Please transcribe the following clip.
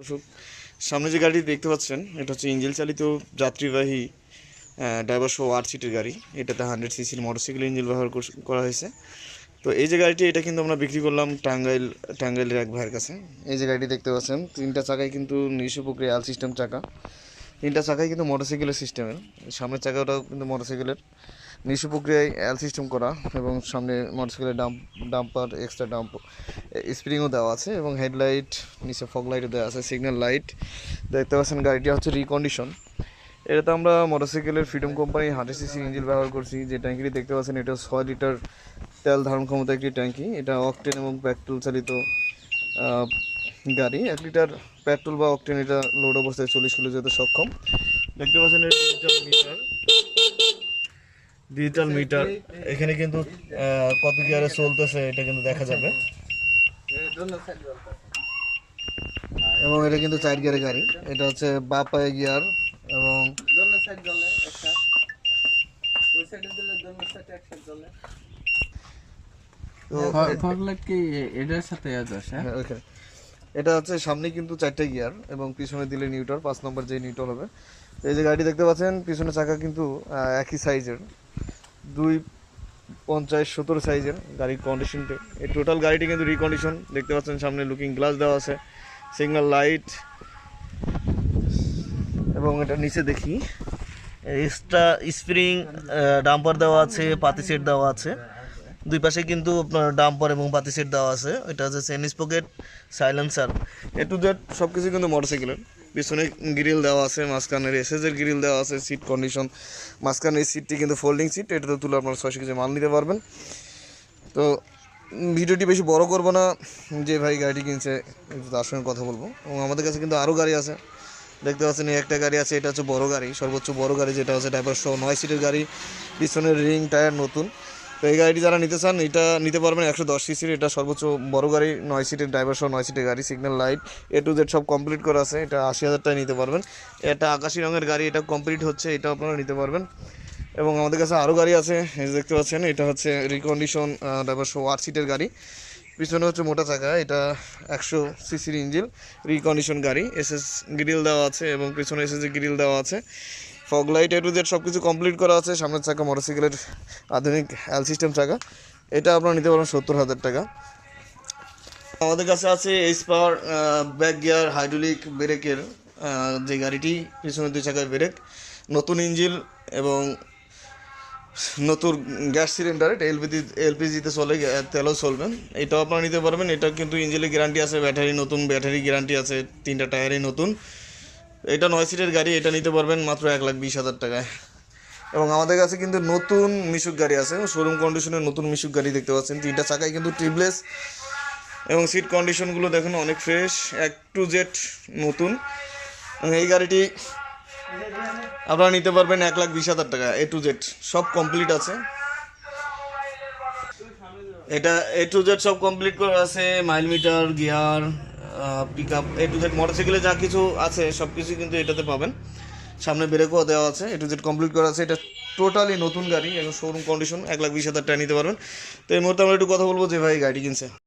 দর্শক, সামনে যে গাড়ি দেখতে পাচ্ছেন, এটা হচ্ছে ইঞ্জিন চালিত যাত্রীবাহী ড্রাইভার সহ আট সিটের গাড়ি। এটাতে হান্ড্রেড সিসির মোটরসাইকেল ইঞ্জিন ব্যবহার করা হয়েছে। তো এই যে গাড়িটি, এটা কিন্তু আমরা বিক্রি করলাম টাঙ্গাইল, টাঙ্গাইলের এক ভাইয়ের কাছে। এই যে গাড়িটি দেখতে পাচ্ছেন, তিনটা চাকায় কিন্তু নিজস্ব প্রক্রিয়া আল সিস্টেম চাকা। তিনটা চাকাই কিন্তু মোটরসাইকেলের সিস্টেমের সামনের চাকাটাও কিন্তু মোটরসাইকেলের নিশু প্রক্রিয়ায় অ্যাল সিস্টেম করা এবং সামনে মোটরসাইকেলের ডাম্প ডাম্পার এক্সট্রা ডাম্প স্প্রিংও দেওয়া আছে এবং হেডলাইট নিচে ফগ লাইটও দেওয়া আছে সিগন্যাল লাইট দেখতে পাচ্ছেন গাড়িটি হচ্ছে রিকন্ডিশন এটাতে আমরা মোটরসাইকেলের Freedom company hundred CC engine ব্যবহার করছি। যে ট্যাঙ্কিটি দেখতে পাচ্ছেন, এটা ছয় লিটার তেল ধারণ ক্ষমতা একটি ট্যাঙ্কি এটা অকটেন এবং পেট্রোল চালিত গাড়ি এক লিটার পেট্রোল বা অকটেন এটা লোড অবস্থায় চল্লিশ কিলো যেতে সক্ষম। দেখতে পাচ্ছেন ডিজিটাল মিটার ডিজিটাল মিটার এখানে কিন্তু কত গিয়ারে চলতেছে এটা কিন্তু দেখা যাবে। এবং এটা কিন্তু চার গিয়ারের গাড়ি। এটা হচ্ছে বা পায়ে গিয়ার এবং কি এটার সাথে আছে? হ্যাঁ এটা হচ্ছে সামনে কিন্তু চারটে গিয়ার এবং পিছনে দিলে নিউটর পাঁচ নম্বর যে নিউটর হবে। এই যে গাড়ি দেখতে পাচ্ছেন, পিছনে চাকা কিন্তু একই সাইজের দুই পঞ্চাশ সতেরো সাইজের গাড়ির কন্ডিশনটা এই টোটাল গাড়িটি কিন্তু রিকন্ডিশন দেখতে পাচ্ছেন সামনে লুকিং গ্লাস দেওয়া আছে সিগন্যাল লাইট এবং এটা নিচে দেখি এক্সট্রা স্প্রিং ডাম্পার দেওয়া আছে, পাতি সেট দেওয়া আছে। দুই পাশে কিন্তু আপনার ডাম্পার এবং পাতি সেট দেওয়া আছে। এটা হচ্ছে চেনিস pocket silencer A to Z সব কিছু কিন্তু মোটরসাইকেলের পিছনে গ্রিল দেওয়া আছে, মাঝখানের এসএসের গ্রিল দেওয়া আছে সিট কন্ডিশন মাঝখানের সিটটি কিন্তু ফোল্ডিং সিট এটাতে তুলে আপনার ছয়শো কেজি মাল নিতে পারবেন। তো, ভিডিওটি বেশি বড় করব না। যে ভাই গাড়িটি কিনছে তার সঙ্গে কথা বলব। এবং আমাদের কাছে কিন্তু আরও গাড়ি আছে। দেখতে পাচ্ছেন, এই একটা গাড়ি আছে, এটা হচ্ছে বড় গাড়ি, সর্বোচ্চ বড় গাড়ি যেটা হচ্ছে ড্রাইভার সহ নয় সিটের গাড়ি। পিছনের রিং টায়ার নতুন। তো এই গাড়িটি যারা নিতে চান, এটা নিতে পারবেন একশো দশ সিসির, এটা সর্বোচ্চ বড় গাড়ি, নয় সিটের ড্রাইভার সহ নয় সিটের গাড়ি signal light A to Z সব কমপ্লিট করা আছে, এটা আশি হাজার টাকায় নিতে পারবেন। এটা আকাশি রঙের গাড়ি, এটা কমপ্লিট হচ্ছে, এটা আপনারা নিতে পারবেন। এবং আমাদের কাছে আরও গাড়ি আছে দেখতে পাচ্ছেন, এটা হচ্ছে রিকন্ডিশন ড্রাইভার সহ আট সিটের গাড়ি। পিছনে হচ্ছে মোটা চাকা, এটা একশো সিসির ইঞ্জিন রিকন্ডিশন গাড়ি। এসএস গ্রিল দেওয়া আছে এবং পিছনে এসএস গ্রিল দেওয়া আছে। Fog light, A to Z সব কিছু কমপ্লিট করা আছে। সামনের চাকা মোটরসাইকেলের আধুনিক এল সিস্টেম চাকা। এটা আপনারা নিতে পারেন সত্তর হাজার টাকা। আমাদের কাছে আছে H power back gear hydraulic ব্রেকের যে গাড়িটি, পিছনে দুই চাকার ব্রেক নতুন ইঞ্জিন এবং নতুন গ্যাস সিলিন্ডার এটা এলপিজি এলপিজিতে চলে, তেলও চলবেন এটাও আপনারা নিতে পারবেন। এটা কিন্তু ইঞ্জিনের গ্যারান্টি আছে ব্যাটারি নতুন ব্যাটারি গ্যারান্টি আছে, তিনটা টায়ারই নতুন। এটা নয় সিটের গাড়ি, এটা নিতে পারবেন মাত্র এক লাখ বিশ হাজার টাকায়। এবং আমাদের কাছে কিন্তু নতুন মিশুক গাড়ি আছে শোরুম কন্ডিশনের নতুন মিশুক গাড়ি দেখতে পাচ্ছেন। তিনটা চাকায় কিন্তু টিউবলেস এবং সিট কন্ডিশনগুলো দেখুন অনেক ফ্রেশ এক টু জেড নতুন। এই গাড়িটি আপনারা নিতে পারবেন এক লাখ বিশ হাজার টাকা এ টু জেড সব কমপ্লিট আছে। এটা এ টু জেড সব কমপ্লিট করা আছে mile meter gear pick up A to Z মোটরসাইকেলে যা কিছু আছে সব কিছুই কিন্তু এটাতে পাবেন। সামনে ব্রেকও দেওয়া আছে এ টু জেড কমপ্লিট করা আছে। এটা টোটালি নতুন গাড়ি এখন শোরুম কন্ডিশন এক লাখ বিশ হাজার টাকা নিতে পারবেন। তো এই মুহূর্তে আমরা একটু কথা বলব যে ভাই গাড়ি কিনছে।